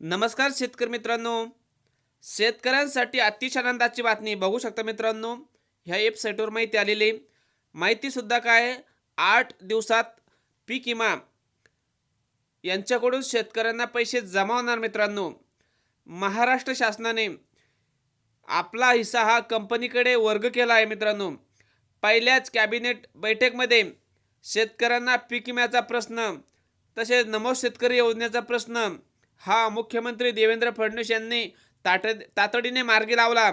नमस्कार शेतकरी मित्रांनो. शेतकऱ्यांसाठी अतिशय आनंदाची बातमी. बघू शकता मित्रांनो ह्या वेबसाईटवर माहिती आलेली माहितीसुद्धा काय आठ दिवसात पीक विमा यांच्याकडून शेतकऱ्यांना पैसे जमा होणार मित्रांनो. महाराष्ट्र शासनाने आपला हिस्सा हा कंपनीकडे वर्ग केला आहे मित्रांनो. पहिल्याच कॅबिनेट बैठकमध्ये शेतकऱ्यांना पीक विम्याचा प्रश्न तसेच नमो शेतकरी योजनेचा प्रश्न हा मुख्यमंत्री देवेंद्र फडणवीस यांनी ताट तातडीने मार्गी लावला.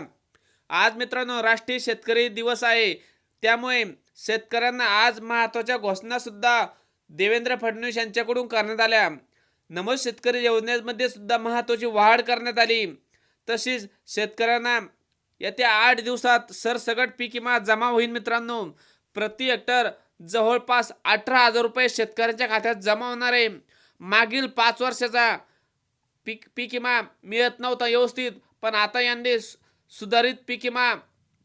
आज मित्रांनो राष्ट्रीय शेतकरी दिवस आहे. त्यामुळे शेतकऱ्यांना आज महत्त्वाच्या घोषणासुद्धा देवेंद्र फडणवीस यांच्याकडून करण्यात आल्या. नमो शेतकरी योजनेमध्ये सुद्धा महत्त्वाची वाढ करण्यात आली. तसेच शेतकऱ्यांना येत्या आठ दिवसात सरसगट पीक विमा जमा होईल मित्रांनो. प्रति हेक्टर जवळपास अठरा हजार रुपये शेतकऱ्यांच्या खात्यात जमा होणार आहे. मागील पाच वर्षाचा पीक पीक विमा मिळत नव्हता व्यवस्थित पण आता यांनी सु- सुधारित पीक विमा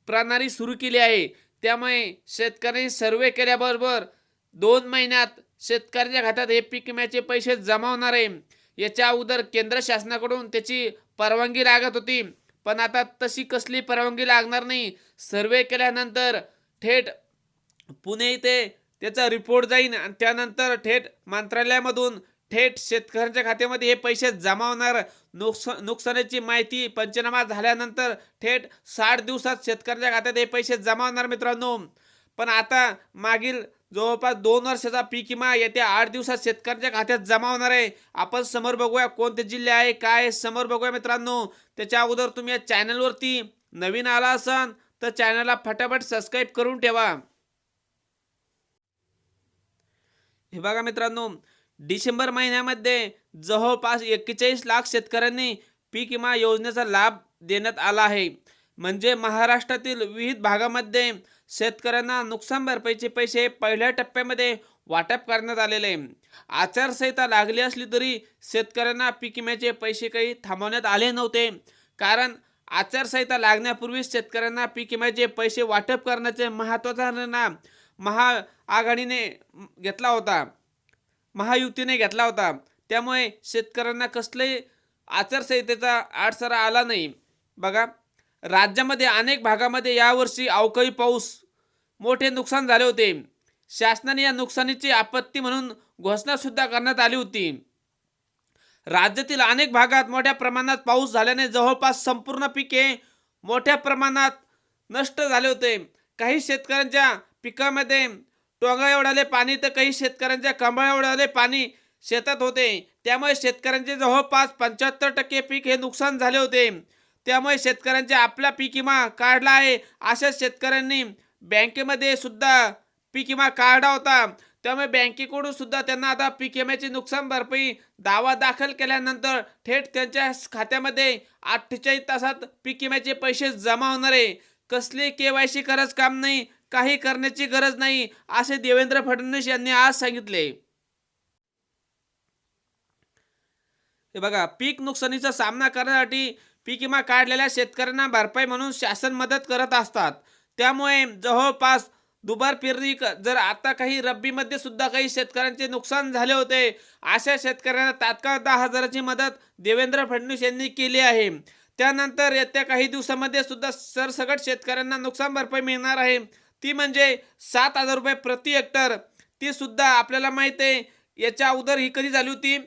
प्रणाली सुरू केली आहे. त्यामुळे शेतकऱ्यांनी सर्वे केल्याबरोबर दोन महिन्यात शेतकऱ्यांच्या खात्यात हे पीक विम्याचे पैसे जमा होणार आहे. याच्या अगोदर केंद्र शासनाकडून त्याची परवानगी लागत होती पण आता तशी कसली परवानगी लागणार नाही. सर्वे केल्यानंतर थेट पुणे इथे त्याचा रिपोर्ट जाईन आणि त्यानंतर थेट मंत्रालयामधून थेट शेतकऱ्यांच्या खात्यामध्ये हे पैसे जमा होणार नुकसान नुकसानीची माहिती पंचनामा झाल्यानंतर थेट साठ दिवसात शेतकऱ्यांच्या खात्यात हे पैसे जमा होणार मित्रांनो. पण आता मागील जवळपास दोन वर्षाचा पीक विमा येत्या आठ दिवसात शेतकऱ्यांच्या खात्यात जमा होणार आहे. आपण समोर बघूया कोणते जिल्हे आहे काय आहे, समोर बघूया मित्रांनो. त्याच्या अगोदर तुम्ही या चॅनलवरती नवीन आला असाल तर चॅनलला फटाफट सबस्क्राईब करून ठेवा. हे बघा मित्रांनो डिसेंबर महिन्यामध्ये जवळपास एक्केचाळीस लाख शेतकऱ्यांनी पीक विमा योजनेचा लाभ देण्यात आला आहे. म्हणजे महाराष्ट्रातील विविध भागामध्ये शेतकऱ्यांना नुकसान भरपाईचे पैसे पहिल्या टप्प्यामध्ये वाटप करण्यात आलेले आहे. आचारसंहिता लागली असली तरी शेतकऱ्यांना पीक विम्याचे पैसे काही थांबवण्यात आले नव्हते. कारण आचारसंहिता लागण्यापूर्वीच शेतकऱ्यांना पीक विम्याचे पैसे वाटप करण्याचे महत्त्वाचा निर्णय महाआघाडीने घेतला होता. महायुतीने घेतला होता. त्यामुळे शेतकऱ्यांना कसलंही आचारसंहितेचा आडसरा आला नाही. बघा राज्यामध्ये अनेक भागामध्ये यावर्षी अवकाळी पाऊस मोठे नुकसान झाले होते. शासनाने या नुकसानीची आपत्ती म्हणून घोषणासुद्धा करण्यात आली होती. राज्यातील अनेक भागात मोठ्या प्रमाणात पाऊस झाल्याने जवळपास संपूर्ण पिके मोठ्या प्रमाणात नष्ट झाले होते. काही शेतकऱ्यांच्या पिकामध्ये टोंगा एवढाले पाणी तर काही शेतकऱ्यांच्या कंबळ एवढाले पाणी शेतात होते. त्यामुळे शेतकऱ्यांचे जवळपास पंच्याहत्तर टक्के पीक हे नुकसान झाले होते. त्यामुळे शेतकऱ्यांचे आपला पीक विमा काढला आहे. अशा शेतकऱ्यांनी बँकेमध्ये सुद्धा पीक विमा काढला होता. त्यामुळे बँकेकडून सुद्धा त्यांना आता पीक विम्याची नुकसान भरपाई दावा दाखल केल्यानंतर थेट त्यांच्या खात्यामध्ये अठ्ठेचाळीस तासात पीक विम्याचे पैसे जमा होणार आहे. कसली के वाय सी गरज काम नाही. काही करण्याची गरज नाही असे देवेंद्र फडणवीस यांनी आज सांगितले. हे बघा पीक नुकसानीचा सामना करण्यासाठी पीक विमा काढलेल्या शेतकऱ्यांना भरपाई म्हणून शासन मदत करत असतात. त्यामुळे जवळपास दुबार पेरणी जर आता काही रब्बीमध्ये सुद्धा काही शेतकऱ्यांचे नुकसान झाले होते अशा शेतकऱ्यांना तात्काळ दहा हजाराची मदत देवेंद्र फडणवीस यांनी केली आहे. त्यानंतर येत्या काही दिवसामध्ये सुद्धा सरसकट शेतकऱ्यांना नुकसान भरपाई मिळणार आहे. ती म्हणजे सात हजार रुपये प्रति हेक्टर ती सुद्धा आपल्याला माहीत आहे. याच्या अगोदर ही कधी झाली होती?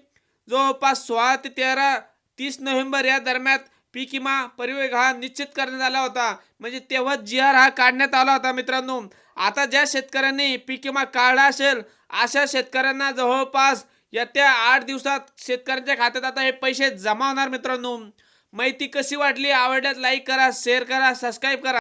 जवळपास सोळा ते तेरा तीस नोव्हेंबर या दरम्यान पीक विमा परिवेग हा निश्चित करण्यात आला होता. म्हणजे तेव्हा जी आर हा काढण्यात आला होता मित्रांनो. आता ज्या शेतकऱ्यांनी पीक विमा काढला असेल अशा शेतकऱ्यांना जवळपास येत्या आठ दिवसात शेतकऱ्यांच्या खात्यात आता हे पैसे जमा होणार मित्रांनो. माहिती कशी वाटली आवडल्यास लाईक करा शेअर करा सबस्क्राईब करा.